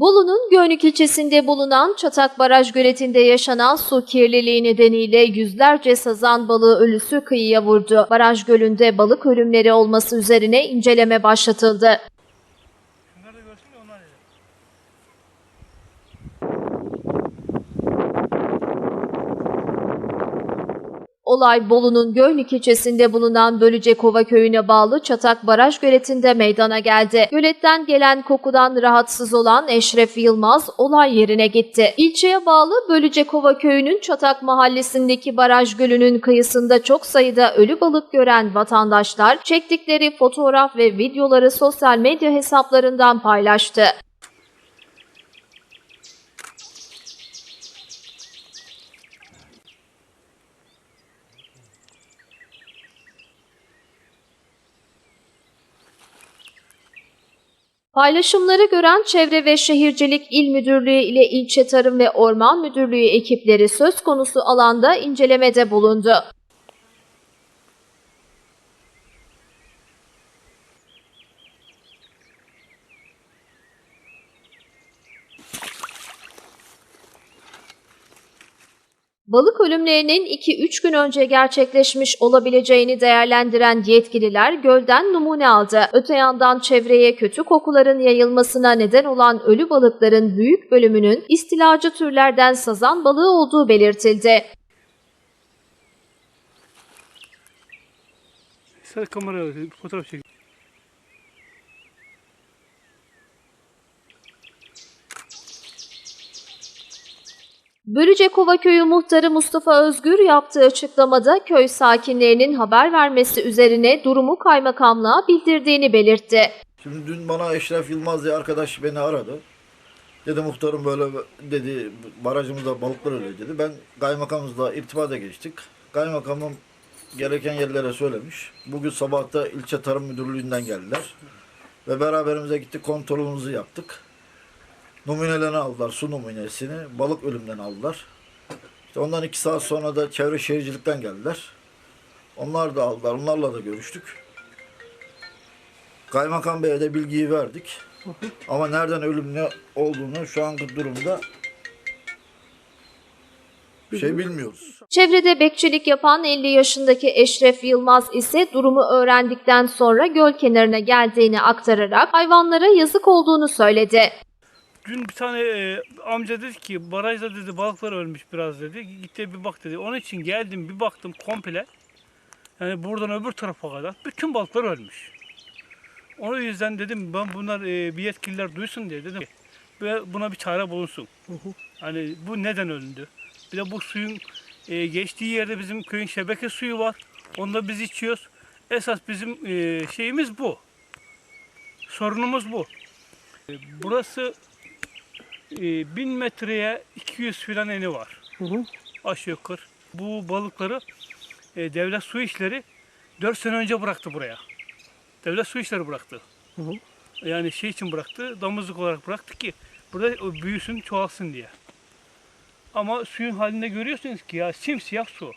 Bolu'nun Gönlük ilçesinde bulunan Çatak Baraj göletinde yaşanan su kirliliği nedeniyle yüzlerce sazan balığı ölüsü kıyıya vurdu. Baraj gölünde balık ölümleri olması üzerine inceleme başlatıldı. Şunları da görsün de onlar dedi. Olay Bolu'nun Gönlük ilçesinde bulunan Bölücekova köyüne bağlı Çatak Baraj göletinde meydana geldi. Göletten gelen kokudan rahatsız olan Eşref Yılmaz olay yerine gitti. İlçeye bağlı Bölücekova köyünün Çatak mahallesindeki baraj gölünün kıyısında çok sayıda ölü balık gören vatandaşlar çektikleri fotoğraf ve videoları sosyal medya hesaplarından paylaştı. Paylaşımları gören Çevre ve Şehircilik İl Müdürlüğü ile İlçe Tarım ve Orman Müdürlüğü ekipleri söz konusu alanda incelemede bulundu. Balık ölümlerinin 2-3 gün önce gerçekleşmiş olabileceğini değerlendiren yetkililer gölden numune aldı. Öte yandan çevreye kötü kokuların yayılmasına neden olan ölü balıkların büyük bölümünün istilacı türlerden sazan balığı olduğu belirtildi. Sen kameraya fotoğraf çek. Börücekova Köyü muhtarı Mustafa Özgür yaptığı açıklamada köy sakinlerinin haber vermesi üzerine durumu kaymakamlığa bildirdiğini belirtti. Şimdi dün bana Eşref Yılmaz diye arkadaş beni aradı. Dedi muhtarım böyle dedi barajımızda balıklar ölüyor dedi. Ben kaymakamımızla irtibata geçtik. Kaymakamım gereken yerlere söylemiş. Bugün sabahta ilçe tarım müdürlüğünden geldiler. Ve beraberimize gittik kontrolümüzü yaptık. Numunelerini aldılar, su numunesini. Balık ölümden aldılar. İşte ondan iki saat sonra da çevre şehircilikten geldiler. Onlar da aldılar, onlarla da görüştük. Kaymakam Bey'e de bilgiyi verdik. Ama nereden ölüm ne olduğunu şu anki durumda şey bilmiyoruz. Çevrede bekçilik yapan 50 yaşındaki Eşref Yılmaz ise durumu öğrendikten sonra göl kenarına geldiğini aktararak hayvanlara yazık olduğunu söyledi. Dün bir tane e, amca dedi ki barajda dedi balıklar ölmüş biraz dedi. Gitti bir bak dedi. Onun için geldim bir baktım komple. Yani buradan öbür tarafa kadar bütün balıklar ölmüş. O yüzden dedim ben bunlar e, bir yetkililer duysun diye dedim. Ve buna bir çare bulunsun. Hani bu neden öldü? Bir de bu suyun e, geçtiği yerde bizim köyün şebeke suyu var. Onu da biz içiyoruz. Esas bizim e, şeyimiz bu. Sorunumuz bu. E, burası e, 1000 metreye 200 filan eni var. Aşağı yukarı. Bu balıkları e, devlet su işleri 4 sene önce bıraktı buraya. Devlet su işleri bıraktı. Yani şey için bıraktı, damızlık olarak bıraktı ki burada büyüsün, çoğalsın diye. Ama suyun halinde görüyorsunuz ki ya simsiyah su.